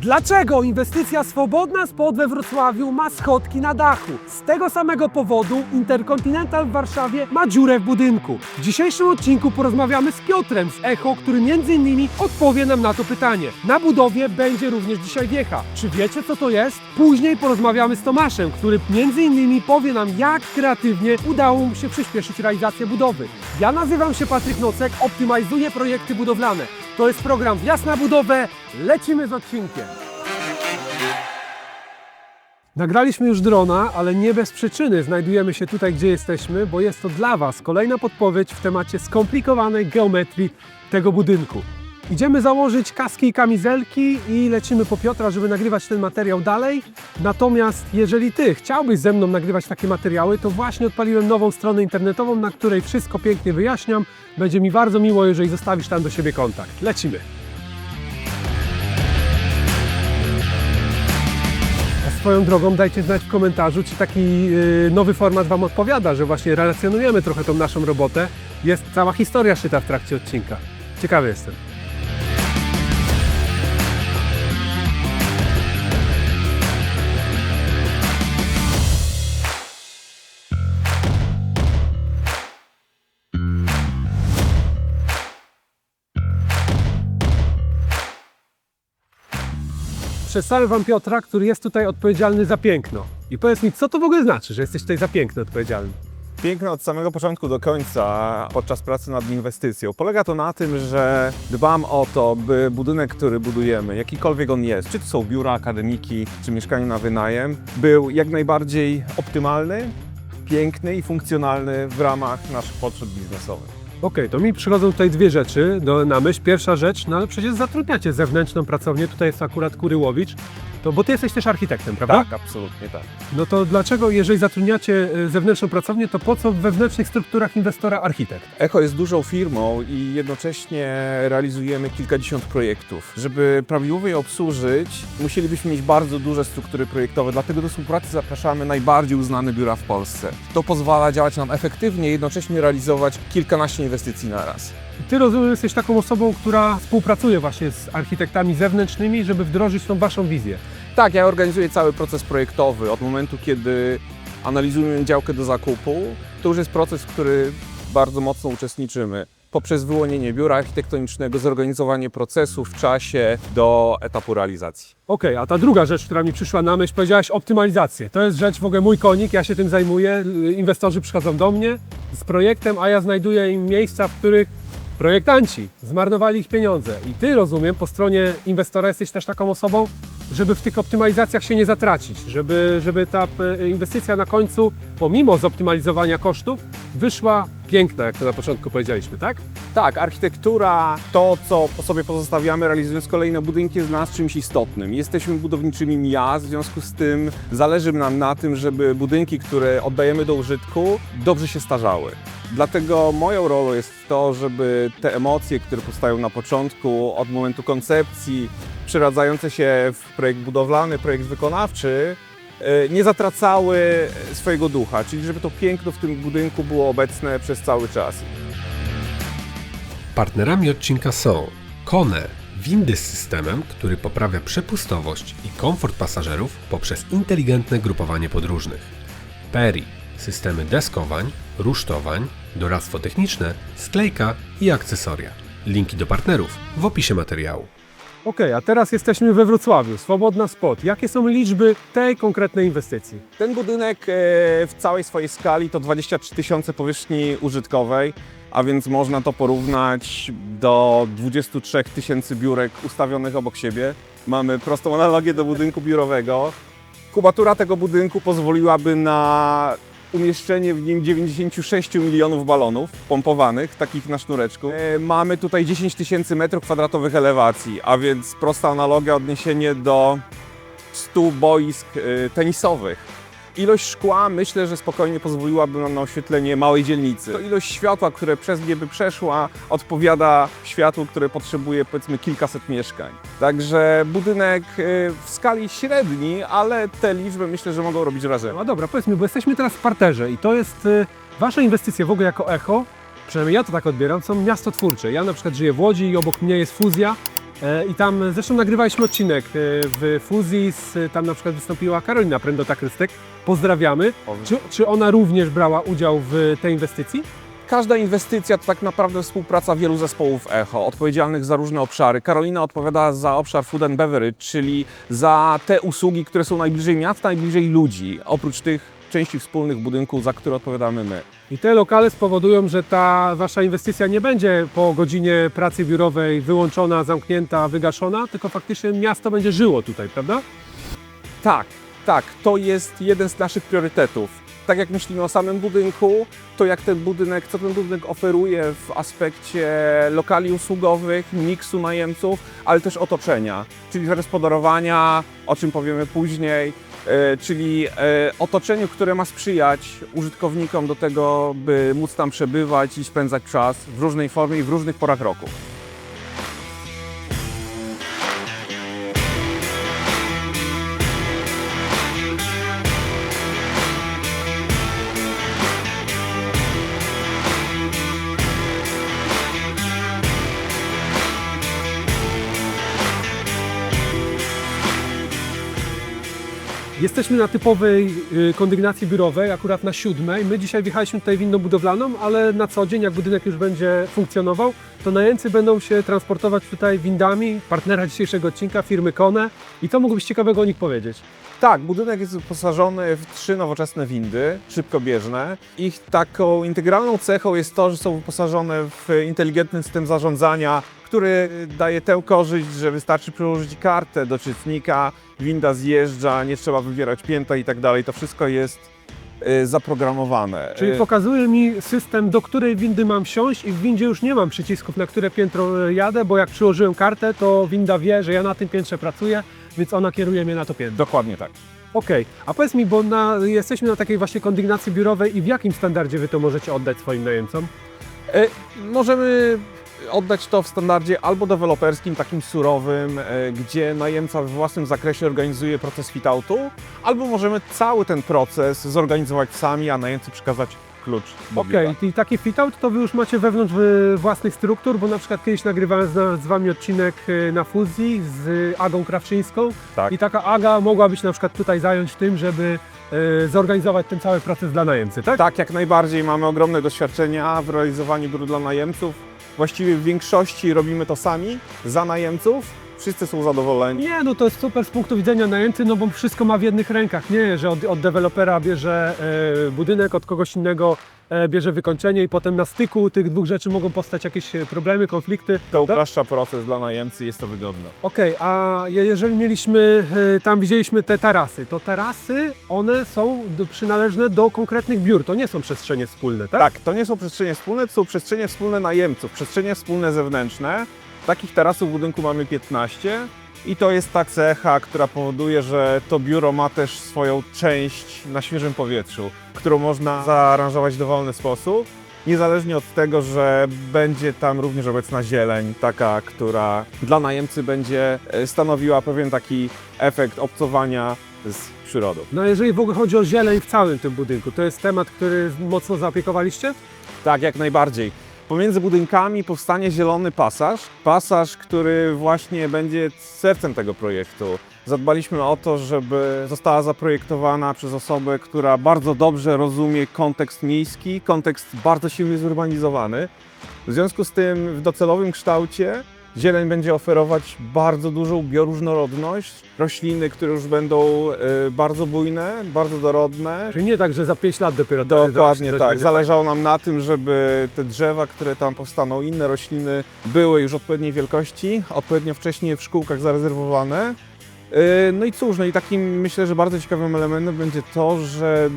Dlaczego inwestycja Swobodna Spod we Wrocławiu ma schodki na dachu? Z tego samego powodu Intercontinental w Warszawie ma dziurę w budynku. W dzisiejszym odcinku porozmawiamy z Piotrem z Echo, który m.in. odpowie nam na to pytanie. Na budowie będzie również dzisiaj wiecha. Czy wiecie co to jest? Później porozmawiamy z Tomaszem, który m.in. powie nam jak kreatywnie udało mu się przyspieszyć realizację budowy. Ja nazywam się Patryk Nocek, optymalizuję projekty budowlane. To jest program Wjazd na budowę. Lecimy z odcinkiem. Nagraliśmy już drona, ale nie bez przyczyny znajdujemy się tutaj, gdzie jesteśmy, bo jest to dla Was kolejna podpowiedź w temacie skomplikowanej geometrii tego budynku. Idziemy założyć kaski i kamizelki i lecimy po Piotra, żeby nagrywać ten materiał dalej. Natomiast jeżeli Ty chciałbyś ze mną nagrywać takie materiały, to właśnie odpaliłem nową stronę internetową, na której wszystko pięknie wyjaśniam. Będzie mi bardzo miło, jeżeli zostawisz tam do siebie kontakt. Lecimy! Swoją drogą dajcie znać w komentarzu, czy taki yy, nowy format Wam odpowiada, że właśnie relacjonujemy trochę tą naszą robotę. Jest cała historia szyta w trakcie odcinka. Ciekawy jestem. Przedstawię Wam Piotra, który jest tutaj odpowiedzialny za piękno. I powiedz mi, co to w ogóle znaczy, że jesteś tutaj za piękno odpowiedzialny? Piękno od samego początku do końca podczas pracy nad inwestycją. Polega to na tym, że dbam o to, by budynek, który budujemy, jakikolwiek on jest, czy to są biura, akademiki, czy mieszkanie na wynajem, był jak najbardziej optymalny, piękny i funkcjonalny w ramach naszych potrzeb biznesowych. Okej, to mi przychodzą tutaj dwie rzeczy do, na myśl. Pierwsza rzecz, no ale przecież zatrudniacie zewnętrzną pracownię, tutaj jest akurat Kuryłowicz, to, bo Ty jesteś też architektem, prawda? Tak, absolutnie tak. No to dlaczego, jeżeli zatrudniacie y, zewnętrzną pracownię, to po co w wewnętrznych strukturach inwestora architekt? Echo jest dużą firmą i jednocześnie realizujemy kilkadziesiąt projektów. Żeby prawidłowo je obsłużyć, musielibyśmy mieć bardzo duże struktury projektowe, dlatego do współpracy zapraszamy najbardziej uznane biura w Polsce. To pozwala działać nam efektywnie i jednocześnie realizować kilkanaście inwestycji na raz. Ty rozumiem, jesteś taką osobą, która współpracuje właśnie z architektami zewnętrznymi, żeby wdrożyć tą Waszą wizję. Tak, ja organizuję cały proces projektowy od momentu, kiedy analizujemy działkę do zakupu. To już jest proces, w który bardzo mocno uczestniczymy. Poprzez wyłonienie biura architektonicznego, zorganizowanie procesu w czasie do etapu realizacji. Okej, a ta druga rzecz, która mi przyszła na myśl, powiedziałaś optymalizację. To jest rzecz w ogóle mój konik, ja się tym zajmuję. Inwestorzy przychodzą do mnie z projektem, a ja znajduję im miejsca, w których projektanci zmarnowali ich pieniądze. I ty, rozumiem, po stronie inwestora jesteś też taką osobą, żeby w tych optymalizacjach się nie zatracić, żeby, żeby ta e, inwestycja na końcu, pomimo zoptymalizowania kosztów, wyszła piękna, jak to na początku powiedzieliśmy, tak? Tak, architektura, to co po sobie pozostawiamy, realizując kolejne budynki, jest dla nas czymś istotnym. Jesteśmy budowniczymi miast, w związku z tym zależy nam na tym, żeby budynki, które oddajemy do użytku, dobrze się starzały. Dlatego moją rolą jest to, żeby te emocje, które powstają na początku, od momentu koncepcji, przeradzające się w projekt budowlany, projekt wykonawczy, nie zatracały swojego ducha, czyli żeby to piękno w tym budynku było obecne przez cały czas. Partnerami odcinka są Kone, windy z systemem, który poprawia przepustowość i komfort pasażerów poprzez inteligentne grupowanie podróżnych. Peri, systemy deskowań, rusztowań, doradztwo techniczne, sklejka i akcesoria. Linki do partnerów w opisie materiału. Okej, a teraz jesteśmy we Wrocławiu, Swobodna Spot. Jakie są liczby tej konkretnej inwestycji? Ten budynek e, w całej swojej skali to 23 tysiące powierzchni użytkowej, a więc można to porównać do 23 tysięcy biurek ustawionych obok siebie. Mamy prostą analogię do budynku biurowego. Kubatura tego budynku pozwoliłaby na umieszczenie w nim 96 milionów balonów pompowanych, takich na sznureczku. E, Mamy tutaj 10 tysięcy metrów kwadratowych elewacji, a więc prosta analogia, odniesienie do 100 boisk e, tenisowych. Ilość szkła myślę, że spokojnie pozwoliłaby nam na oświetlenie małej dzielnicy. To ilość światła, które przez nie by przeszła, odpowiada światłu, które potrzebuje powiedzmy kilkaset mieszkań. Także budynek e, w skali średniej, ale te liczby myślę, że mogą robić wrażenie. No dobra, powiedz mi, bo jesteśmy teraz w parterze i to jest y, wasze inwestycje w ogóle jako echo, przynajmniej ja to tak odbieram, są miastotwórcze. Ja na przykład żyję w Łodzi i obok mnie jest fuzja I tam zresztą nagrywaliśmy odcinek e, w fuzji, tam na przykład wystąpiła Karolina Prędota-Krystek. Pozdrawiamy. Czy, czy ona również brała udział w tej inwestycji? Każda inwestycja to tak naprawdę współpraca wielu zespołów Echo, odpowiedzialnych za różne obszary. Karolina odpowiada za obszar Food and Beverage, czyli za te usługi, które są najbliżej miasta, najbliżej ludzi, oprócz tych części wspólnych budynku, za które odpowiadamy my. I te lokale spowodują, że ta wasza inwestycja nie będzie po godzinie pracy biurowej wyłączona, zamknięta, wygaszona, tylko faktycznie miasto będzie żyło tutaj, prawda? Tak, tak, to jest jeden z naszych priorytetów. Tak jak myślimy o samym budynku, to jak ten budynek, co ten budynek oferuje w aspekcie lokali usługowych, miksu najemców, ale też otoczenia, czyli zagospodarowania, o czym powiemy później, czyli e, otoczeniu, które ma sprzyjać użytkownikom do tego, by móc tam przebywać i spędzać czas w różnej formie i w różnych porach roku. Jesteśmy na typowej y, kondygnacji biurowej, akurat na siódmej. My dzisiaj wjechaliśmy tutaj windą budowlaną, ale na co dzień, jak budynek już będzie funkcjonował, to najemcy będą się transportować tutaj windami partnera dzisiejszego odcinka, firmy Kone. I co mógłbyś ciekawego o nich powiedzieć? Tak, budynek jest wyposażony w trzy nowoczesne windy, szybkobieżne. Ich taką integralną cechą jest to, że są wyposażone w inteligentny system zarządzania, który daje tę korzyść, że wystarczy przyłożyć kartę do czytnika, winda zjeżdża, nie trzeba wywierać pięta i tak dalej. To wszystko jest y, zaprogramowane. Czyli Y, pokazuje mi system, do której windy mam wsiąść i w windzie już nie mam przycisków, na które piętro e, jadę, bo jak przyłożyłem kartę, to winda wie, że ja na tym piętrze pracuję, więc ona kieruje mnie na to piętro. Dokładnie tak. Okej, a powiedz mi, bo na, jesteśmy na takiej właśnie kondygnacji biurowej i w jakim standardzie Wy to możecie oddać swoim najemcom? E, Możemy oddać to w standardzie albo deweloperskim, takim surowym, e, gdzie najemca we własnym zakresie organizuje proces fit-outu, albo możemy cały ten proces zorganizować sami, a najemcy przekazać klucz Okej, biura. i taki fit-out to Wy już macie wewnątrz y, własnych struktur, bo na przykład kiedyś nagrywałem z, z Wami odcinek y, na fuzji z Agą Krawczyńską Tak. i taka Aga mogłaby się na przykład tutaj zająć tym, żeby zorganizować ten cały proces dla najemcy, tak? Tak, jak najbardziej. Mamy ogromne doświadczenia w realizowaniu biur dla najemców. Właściwie w większości robimy to sami, za najemców. Wszyscy są zadowoleni. Nie, no to jest super z punktu widzenia najemcy, no bo wszystko ma w jednych rękach, nie, że od, od dewelopera bierze e, budynek, od kogoś innego e, bierze wykończenie i potem na styku tych dwóch rzeczy mogą powstać jakieś e, problemy, konflikty. To upraszcza proces dla najemcy, jest to wygodne. Okej, a je- jeżeli mieliśmy, e, tam widzieliśmy te tarasy, to tarasy, one są przynależne do konkretnych biur, to nie są przestrzenie wspólne, tak? Tak, to nie są przestrzenie wspólne, to są przestrzenie wspólne najemców, przestrzenie wspólne zewnętrzne. Takich tarasów w budynku mamy 15 i to jest ta cecha, która powoduje, że to biuro ma też swoją część na świeżym powietrzu, którą można zaaranżować w dowolny sposób. Niezależnie od tego, że będzie tam również obecna zieleń, taka, która dla najemcy będzie e, stanowiła pewien taki efekt obcowania z przyrodą. No jeżeli w ogóle chodzi o zieleń w całym tym budynku, to jest temat, który mocno zaopiekowaliście? Tak, jak najbardziej. Pomiędzy budynkami powstanie zielony pasaż. Pasaż, który właśnie będzie sercem tego projektu. Zadbaliśmy o to, żeby została zaprojektowana przez osobę, która bardzo dobrze rozumie kontekst miejski, kontekst bardzo silnie zurbanizowany. W związku z tym w docelowym kształcie zieleń będzie oferować bardzo dużą bioróżnorodność. Rośliny, które już będą y, bardzo bujne, bardzo dorodne. Czyli nie tak, że za 5 lat dopiero Dokładnie tak. Zależało nam na tym, żeby te drzewa, które tam powstaną, inne rośliny były już odpowiedniej wielkości, odpowiednio wcześnie w szkółkach zarezerwowane. Yy, No i cóż, no i takim myślę, że bardzo ciekawym elementem będzie to, że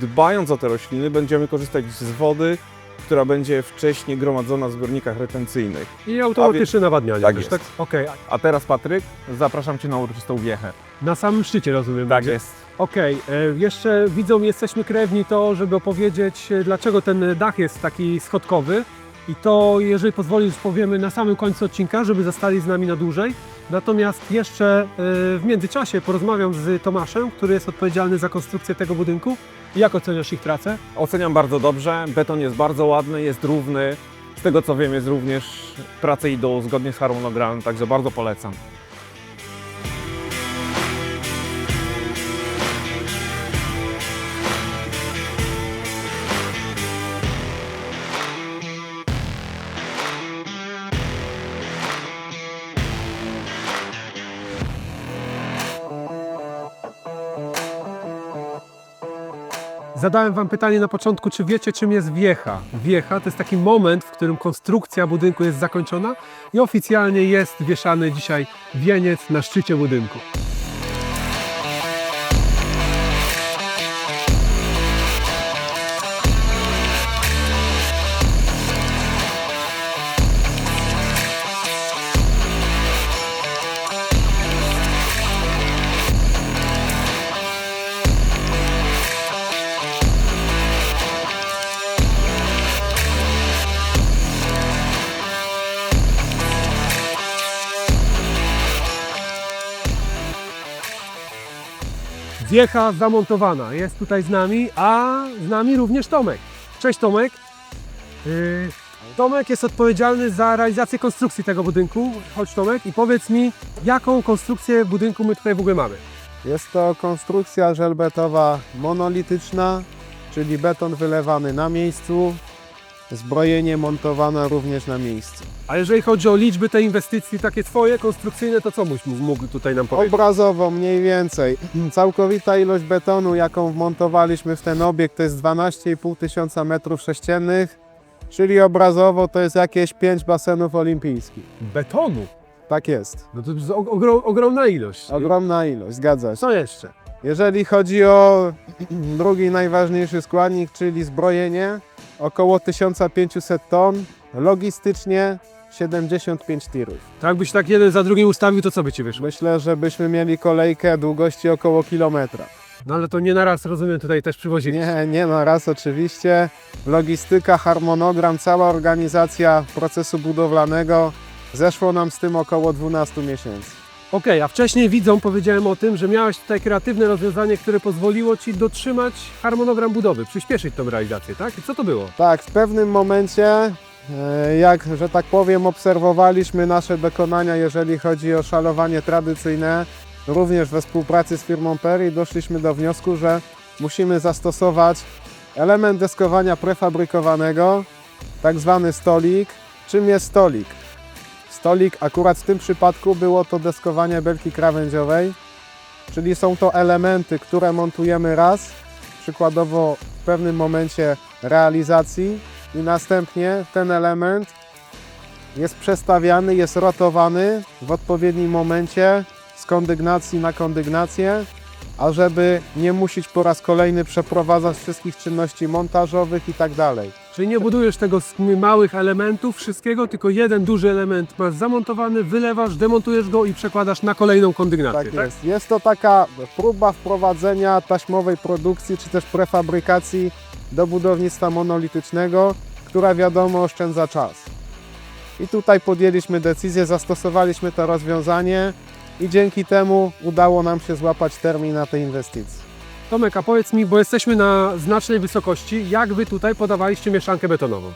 dbając o te rośliny będziemy korzystać z wody, która będzie wcześniej gromadzona w zbiornikach retencyjnych. I automatyczne nawadnianie. tak też, jest. tak? Okej, A teraz Patryk, zapraszam Cię na uroczystą wiechę. na samym szczycie rozumiem. Tak będzie. jest. Okej, e, jeszcze widzą, jesteśmy krewni to, żeby opowiedzieć, e, dlaczego ten dach jest taki schodkowy. I to, jeżeli pozwolisz, powiemy na samym końcu odcinka, żeby zostali z nami na dłużej. Natomiast jeszcze e, w międzyczasie porozmawiam z Tomaszem, który jest odpowiedzialny za konstrukcję tego budynku. Jak oceniasz ich pracę? Oceniam bardzo dobrze. Beton jest bardzo ładny, jest równy. Z tego co wiem jest również, prace idą zgodnie z harmonogramem, także bardzo polecam. Zadałem wam pytanie na początku, czy wiecie, czym jest wiecha? Wiecha to jest taki moment, w którym konstrukcja budynku jest zakończona i oficjalnie jest wieszany dzisiaj wieniec na szczycie budynku. Wiecha zamontowana jest tutaj z nami, a z nami również Tomek. Cześć Tomek. Yy, Tomek jest odpowiedzialny za realizację konstrukcji tego budynku. Chodź Tomek i powiedz mi, jaką konstrukcję budynku my tutaj w ogóle mamy. Jest to konstrukcja żelbetowa monolityczna, czyli beton wylewany na miejscu, zbrojenie montowane również na miejscu. A jeżeli chodzi o liczby tej inwestycji, takie twoje, konstrukcyjne, to co mógł, mógł tutaj nam powiedzieć? Obrazowo mniej więcej całkowita ilość betonu, jaką wmontowaliśmy w ten obiekt, to jest 12,5 tysiąca metrów sześciennych, czyli obrazowo to jest jakieś 5 basenów olimpijskich. Betonu. Tak jest. No to jest ogrom, ogromna ilość. Ogromna ilość, zgadza się. Co jeszcze? Jeżeli chodzi o drugi najważniejszy składnik, czyli zbrojenie, około 1500 ton, logistycznie 75 tirów. To jakbyś tak jeden za drugim ustawił, to co by ci wyszło? Myślę, że byśmy mieli kolejkę długości około kilometra. No ale to nie na raz, rozumiem, tutaj też przywozili. Nie, nie na raz oczywiście. Logistyka, harmonogram, cała organizacja procesu budowlanego zeszło nam z tym około 12 miesięcy. Okej, a wcześniej widzom powiedziałem o tym, że miałeś tutaj kreatywne rozwiązanie, które pozwoliło Ci dotrzymać harmonogram budowy, przyspieszyć tą realizację, tak? I co to było? Tak, w pewnym momencie, e, jak, że tak powiem, obserwowaliśmy nasze dokonania, jeżeli chodzi o szalowanie tradycyjne, również we współpracy z firmą Perry, doszliśmy do wniosku, że musimy zastosować element deskowania prefabrykowanego, tak zwany stolik. Czym jest stolik? Stolik akurat w tym przypadku było to deskowanie belki krawędziowej, czyli są to elementy, które montujemy raz, przykładowo w pewnym momencie realizacji i następnie ten element jest przestawiany, jest rotowany w odpowiednim momencie z kondygnacji na kondygnację, ażeby nie musieć po raz kolejny przeprowadzać wszystkich czynności montażowych i tak dalej. Czyli nie budujesz tego z małych elementów, wszystkiego, tylko jeden duży element masz zamontowany, wylewasz, demontujesz go i przekładasz na kolejną kondygnację, Tak jest. Jest to taka próba wprowadzenia taśmowej produkcji czy też prefabrykacji do budownictwa monolitycznego, która wiadomo oszczędza czas. I tutaj podjęliśmy decyzję, zastosowaliśmy to rozwiązanie i dzięki temu udało nam się złapać termin na tej inwestycji. Tomek, a powiedz mi, bo jesteśmy na znacznej wysokości, jak Wy tutaj podawaliście mieszankę betonową?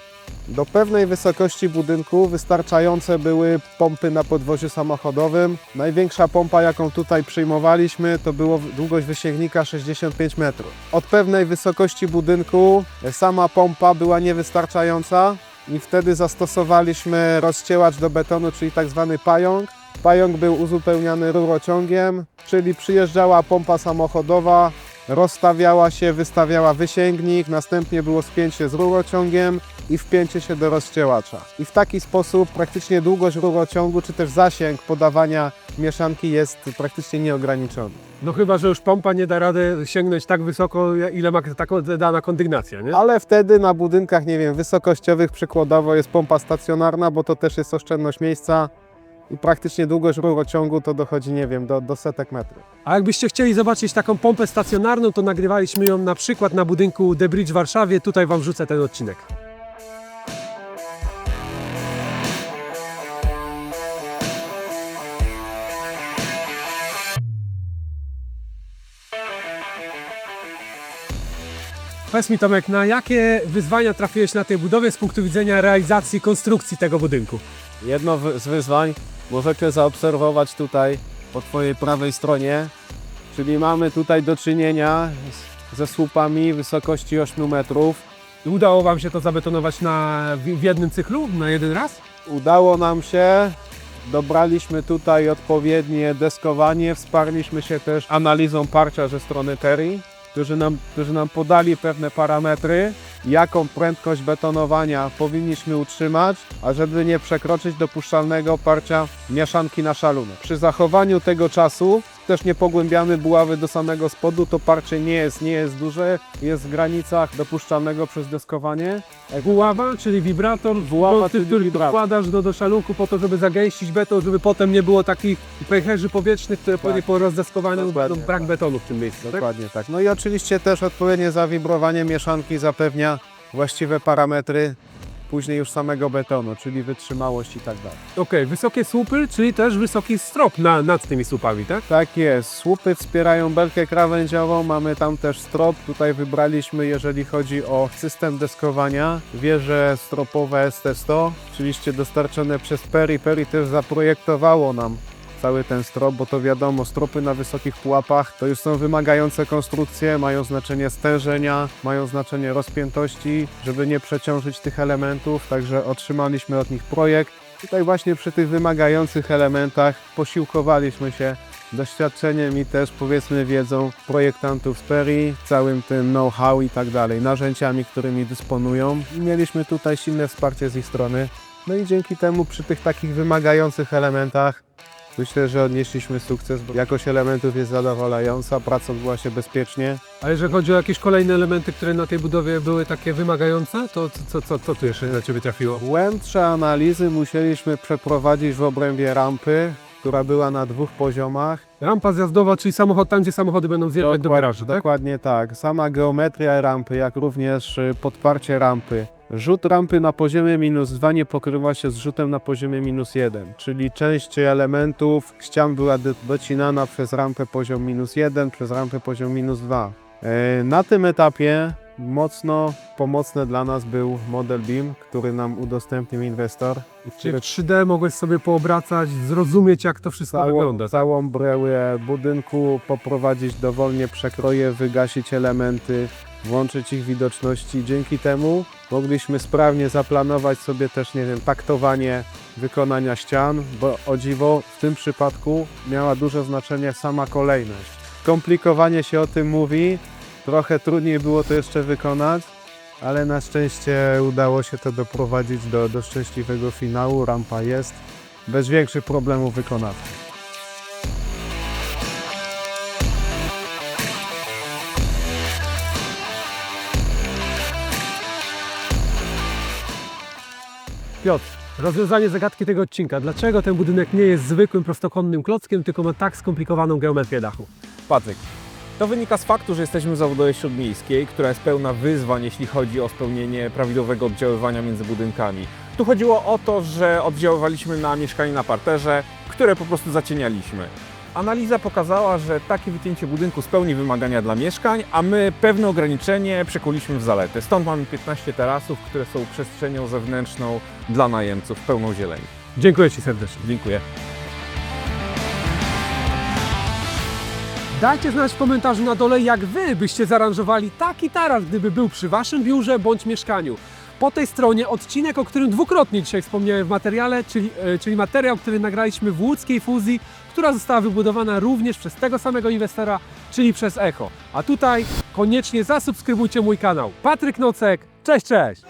Do pewnej wysokości budynku wystarczające były pompy na podwoziu samochodowym. Największa pompa, jaką tutaj przyjmowaliśmy, to było długość wysięgnika 65 metrów. Od pewnej wysokości budynku sama pompa była niewystarczająca i wtedy zastosowaliśmy rozcięłacz do betonu, czyli tak zwany pająk. Pająk był uzupełniany rurociągiem, czyli przyjeżdżała pompa samochodowa, rozstawiała się, wystawiała wysięgnik, następnie było spięcie z rurociągiem i wpięcie się do rozcięłacza. I w taki sposób praktycznie długość rurociągu, czy też zasięg podawania mieszanki jest praktycznie nieograniczony. No chyba, że już pompa nie da rady sięgnąć tak wysoko, ile ma taką dana kondygnacja, nie? Ale wtedy na budynkach, nie wiem, wysokościowych przykładowo jest pompa stacjonarna, bo to też jest oszczędność miejsca i praktycznie długość rurociągu to dochodzi, nie wiem, do, do setek metrów. A jakbyście chcieli zobaczyć taką pompę stacjonarną, to nagrywaliśmy ją na przykład na budynku The Bridge w Warszawie. Tutaj Wam wrzucę ten odcinek. Powiedz mi Tomek, na jakie wyzwania trafiłeś na tej budowie z punktu widzenia realizacji konstrukcji tego budynku? Jedno z wyzwań możecie zaobserwować tutaj po Twojej prawej stronie, czyli mamy tutaj do czynienia ze słupami wysokości 8 metrów. Udało Wam się to zabetonować na, w, w jednym cyklu, na jeden raz? Udało nam się, dobraliśmy tutaj odpowiednie deskowanie, wsparliśmy się też analizą parcia ze strony Terry, którzy nam, którzy nam podali pewne parametry, jaką prędkość betonowania powinniśmy utrzymać, a żeby nie przekroczyć dopuszczalnego parcia mieszanki na szalunek. Przy zachowaniu tego czasu też nie pogłębiamy buławy do samego spodu, to parcie nie jest, nie jest duże, jest w granicach dopuszczalnego przez deskowanie. Buława, czyli wibrator, Buława, czyli który wibrator. wkładasz do, do szalunku po to, żeby zagęścić beton, żeby potem nie było takich pęcherzy powietrznych, które później po rozdeskowaniu będą brak tak. betonu w tym miejscu. Tak? Dokładnie tak. No i oczywiście też odpowiednie zawibrowanie mieszanki zapewnia właściwe parametry później już samego betonu, czyli wytrzymałość i tak dalej. Okej, wysokie słupy, czyli też wysoki strop na, nad tymi słupami, tak? Tak jest. Słupy wspierają belkę krawędziową, mamy tam też strop. Tutaj wybraliśmy, jeżeli chodzi o system deskowania, wieże stropowe ST100, oczywiście dostarczone przez Peri. Peri też zaprojektowało nam cały ten strop, bo to wiadomo, stropy na wysokich pułapach to już są wymagające konstrukcje, mają znaczenie stężenia, mają znaczenie rozpiętości, żeby nie przeciążyć tych elementów, także otrzymaliśmy od nich projekt. Tutaj właśnie przy tych wymagających elementach posiłkowaliśmy się doświadczeniem i też powiedzmy wiedzą projektantów Peri, całym tym know-how i tak dalej, narzędziami, którymi dysponują. I mieliśmy tutaj silne wsparcie z ich strony. No i dzięki temu przy tych takich wymagających elementach myślę, że odnieśliśmy sukces, bo jakość elementów jest zadowalająca, praca odbyła się bezpiecznie. A jeżeli chodzi o jakieś kolejne elementy, które na tej budowie były takie wymagające, to co, co, co, tu jeszcze na Ciebie trafiło? Głębsze analizy musieliśmy przeprowadzić w obrębie rampy, która była na dwóch poziomach. Rampa zjazdowa, czyli samochód tam, gdzie samochody będą zjeżdżać do garażu, tak? Dokładnie tak. Sama geometria rampy, jak również y, podparcie rampy. Rzut rampy na poziomie minus 2 nie pokrywa się z rzutem na poziomie minus 1, czyli część elementów ścian była do- docinana przez rampę poziom minus 1, przez rampę poziom minus 2. E, Na tym etapie mocno pomocny dla nas był model BIM, który nam udostępnił inwestor. i Czyli który w 3D mogłeś sobie poobracać, zrozumieć jak to wszystko całą, wygląda. tak? całą brełę budynku, poprowadzić dowolnie przekroje, wygasić elementy, włączyć ich widoczności. Dzięki temu mogliśmy sprawnie zaplanować sobie też, nie wiem, taktowanie wykonania ścian, bo o dziwo w tym przypadku miała duże znaczenie sama kolejność. Komplikowanie się o tym mówi, trochę trudniej było to jeszcze wykonać, ale na szczęście udało się to doprowadzić do, do szczęśliwego finału. Rampa jest bez większych problemów wykonana. Piotr, rozwiązanie zagadki tego odcinka. Dlaczego ten budynek nie jest zwykłym prostokątnym klockiem, tylko ma tak skomplikowaną geometrię dachu? Patryk. To wynika z faktu, że jesteśmy w zawodowie śródmiejskiej, która jest pełna wyzwań, jeśli chodzi o spełnienie prawidłowego oddziaływania między budynkami. Tu chodziło o to, że oddziaływaliśmy na mieszkanie na parterze, które po prostu zacienialiśmy. Analiza pokazała, że takie wycięcie budynku spełni wymagania dla mieszkań, a my pewne ograniczenie przekuliśmy w zaletę. Stąd mamy 15 tarasów, które są przestrzenią zewnętrzną dla najemców, pełną zieleni. Dziękuję Ci serdecznie. Dziękuję. Dajcie znać w komentarzu na dole, jak Wy byście zaaranżowali taki taras, gdyby był przy Waszym biurze bądź mieszkaniu. Po tej stronie odcinek, o którym dwukrotnie dzisiaj wspomniałem w materiale, czyli, e, czyli materiał, który nagraliśmy w łódzkiej fuzji, która została wybudowana również przez tego samego inwestora, czyli przez Echo. A tutaj koniecznie zasubskrybujcie mój kanał. Patryk Nocek, cześć, cześć!